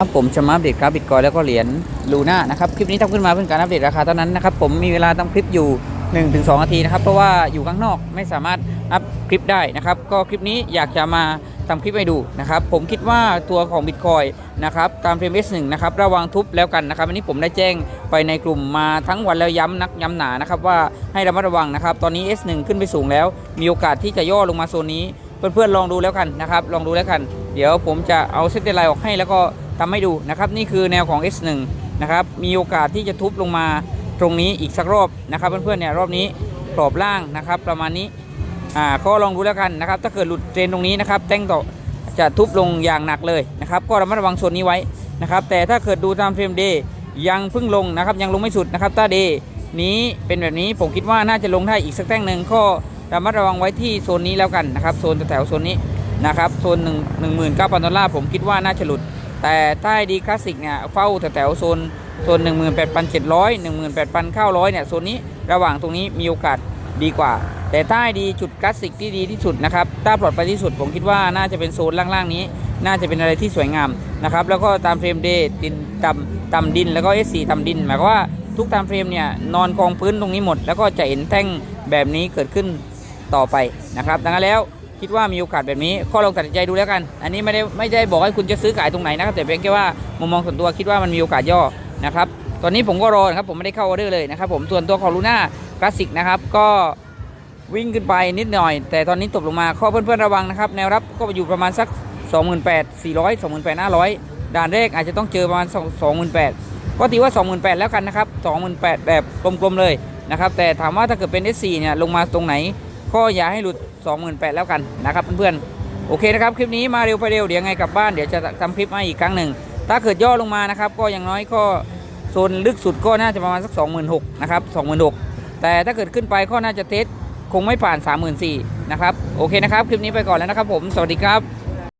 ครับผมจะมาอัปเดตกราฟบิตคอยแล้วก็เหรียญลูน่านะครับคลิปนี้ทำขึ้นมาเพื่อการอัปเดตราคาเท่านั้นนะครับผมมีเวลาทำคลิปอยู่ 1-2นาทีนะครับเพราะว่าอยู่ข้างนอกไม่สามารถอัพคลิปได้นะครับก็คลิปนี้อยากจะมาทำคลิปให้ดูนะครับผมคิดว่าตัวของบิตคอยนะครับตามเทรนด์ S1 นะครับระวังทุบแล้วกันนะครับอันนี้ผมได้แจ้งไปในกลุ่มมาทั้งวันแล้วย้ำนักย้ำหนานะครับว่าให้ระมัดระวังนะครับตอนนี้ S1 ขึ้นไปสูงแล้ว มีโอกาสที่จะย่อลงมาโซนนี้เพื่อนๆลองดูแล้วกันนะครับลองดูแล้วกัน เดี๋ยวผมจะเอาเซตเดไลน์ออกให้แล้วก็ ทำให้ดูนะครับ นี่คือแนวของ S1 นะครับมีโอกาสที่จะทุบลงมาตรงนี้อีกสักรอบนะครับ เพื่อนๆเนี่ยรอบนี้กรอบล่างนะครับ ประมาณนี้อ่าก็ลองดูแล้วกันนะครับ ถ้าเกิดหลุดเทรนตรงนี้นะครับแต้งต่อจะทุบลงอย่างหนักเลยนะครับ ก็ระมัดระวังโซนนี้ไว้นะครับ แต่ถ้าเกิดดูตามเฟรมเดย์ยังพิ่งลงนะครับ ยังลงไม่สุดนะครับถ้าเดย์นี้เป็นแบบนี้ผมคิดว่าน่าจะลงได้อีกสักแต้งหนึ่งก็ระมัดระวังไว้ที่โซนนี้แล้วกันนะครับโซนแถวโซนนี้นะครับโซนหนึ่งหนึ่งหมื่นเก้าพันดอลลาร์ผมคิดว่าน่าจะหลุด แต่ถ้าดีคลาสสิกเนี่ยเฝ้าแถวๆโซนโซน 18,700 18,900เนี่ยโซนนี้ระหว่างตรงนี้มีโอกาสดีกว่า แต่ถ้าดีจุดคลาสสิกที่ดีที่สุดนะครับถ้าปลอดภัยที่สุดผมคิดว่าน่าจะเป็นโซนล่างๆนี้ น่าจะเป็นอะไรที่สวยงามนะครับแล้วก็ตามเฟรมเดย์ดินต่ำต่ำดินแล้วก็ S4 ต่ำดินหมายความว่าทุกตามเฟรมเนี่ยนอนกองพื้นตรงนี้หมด แล้วก็จะเห็นแท่งแบบนี้เกิดขึ้นต่อไปนะครับดังนั้นแล้ว คิดว่ามีโอกาสแบบนี้ข้อลองตัดใจดูแล้วกัน อันนี้ไม่ได้ไม่ได้บอกให้คุณจะซื้อขายตรงไหนนะครับแต่เพียงแค่ว่ามุมมองส่วนตัวคิดว่ามันมีโอกาสย่อนะครับตอนนี้ผมก็รอนะครับผมไม่ได้เข้าออเดอร์เลยนะครับผมส่วนตัวของลูน่าคลาสสิกนะครับก็วิ่งขึ้นไปนิดหน่อย แต่ตอนนี้ตกลงมาข้อเพื่อนๆระวังนะครับแนวรับก็อยู่ประมาณสัก 28,400 28,500 ด่านแรกอาจจะต้องเจอประมาณ 28,000 ก็ถือว่า 28,000 แล้วกันนะครับ 28,000 แบบกลมๆเลยนะครับแต่ถามว่าถ้าเกิดเป็น S4 เนี่ยลงมาตรงไหน ก็อย่าให้หลุด 28,000แล้วกันนะครับเพื่อนๆโอเคนะครับคลิปนี้มาเร็วไปเร็วเดี๋ยวไงกลับบ้านเดี๋ยวจะทำคลิปมาอีกครั้งหนึ่งถ้าเกิดย่อลงมานะครับก็อย่างน้อยก็โซนลึกสุดก็น่าจะประมาณสัก 26,000นะครับ26,000แต่ถ้าเกิดขึ้นไปก็น่าจะเทสคงไม่ผ่าน 34,000นะครับโอเคนะครับคลิปนี้ไปก่อนแล้วนะครับผมสวัสดีครับ